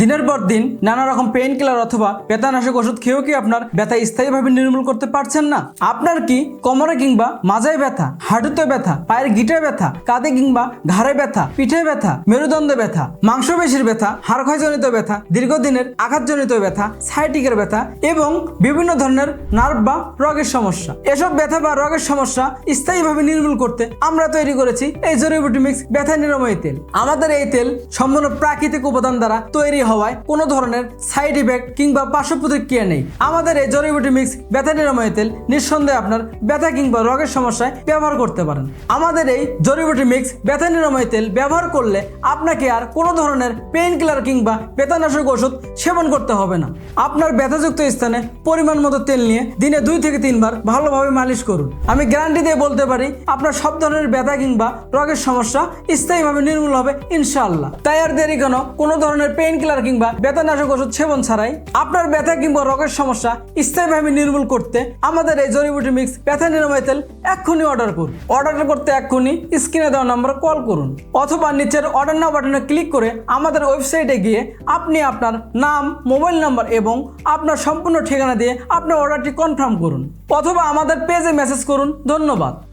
দিনের পর দিন নানা রকম পেইন কিলার অথবা ব্যথানাশক ওষুধ খেয়েও কি আপনার ব্যথা স্থায়ীভাবে নির্মূল করতে পারছেন না? আপনার কি কোমরে কিংবা মাজায় ব্যথা, হাঁটুতে ব্যথা, পায়ের গিটে ব্যথা, কাঁধে কিংবা ঘাড়ে ব্যথা, পিঠে ব্যথা, মেরুদণ্ডে ব্যথা, মাংসপেশির ব্যথা হাড়ক্ষয়জনিত ব্যথা, দীর্ঘদিনের আঘাতজনিত ব্যথা সাইটিকের ব্যথা এবং বিভিন্ন ধরনের নার্ভ বা রোগের সমস্যা। এসব ব্যথা বা রোগের সমস্যা স্থায়ীভাবে নির্মূল করতে আমরা তৈরি করেছি এই জড়িবুটি মিক্স ব্যথা নিরাময় তেল। আমাদের এই তেল সম্পূর্ণ প্রাকৃতিক উপাদান দ্বারা তৈরি হওয়ায় কোনো ধরনের সাইড ইফেক্ট কিংবা পার্শ্ব প্রতিক্রিয়া নেই। আমাদের এই জড়িবুটি মিক্স ব্যথা নিরাময় তেল নিঃসন্দেহে আপনার ব্যথা কিংবা রোগের সমস্যায় ব্যবহার করতে পারেন। আমাদের এই জড়িবুটি মিক্স ব্যথা নিরাময় তেল ব্যবহার করলে আপনাকে আর কোনো ধরনের পেইন কিলার কিংবা ব্যথানাশক ওষুধ সেবন করতে হবে না। আপনার ব্যথাযুক্ত স্থানে পরিমাণ মতো তেল নিয়ে দিনে দুই থেকে তিনবার ভালোভাবে মালিশ করুন। আমি গ্যারান্টি দিয়ে বলতে পারি, আপনার সব ধরনের ব্যথা কিংবা রোগের সমস্যা স্থায়ীভাবে নির্মূল হবে ইনশাআল্লাহ। তাই আর দেরি কেন, কোনো ধরনের পেইন কিলার কিংবা ব্যথানাশক ওষুধ সেবন ছাড়াই আপনার ব্যথা কিংবা রোগের সমস্যা স্থায়ীভাবে নির্মূল করতে আমাদের এই জড়িবুটি মিক্স ব্যথা নিরাময় তেল এক্ষুনি অর্ডার করুন। অর্ডার করতে এক্ষুনি স্ক্রিনে দেওয়া নম্বরে কল করুন। অথবা নিচের অর্ডার নাও বাটনে ক্লিক করে আমাদের ওয়েবসাইটে গিয়ে আপনি আপনার নাম, মোবাইল নাম্বার এবং আপনার সম্পূর্ণ ঠিকানা দিয়ে আপনার অর্ডারটি কনফার্ম করুন। অথবা আমাদের পেজে মেসেজ করুন। ধন্যবাদ।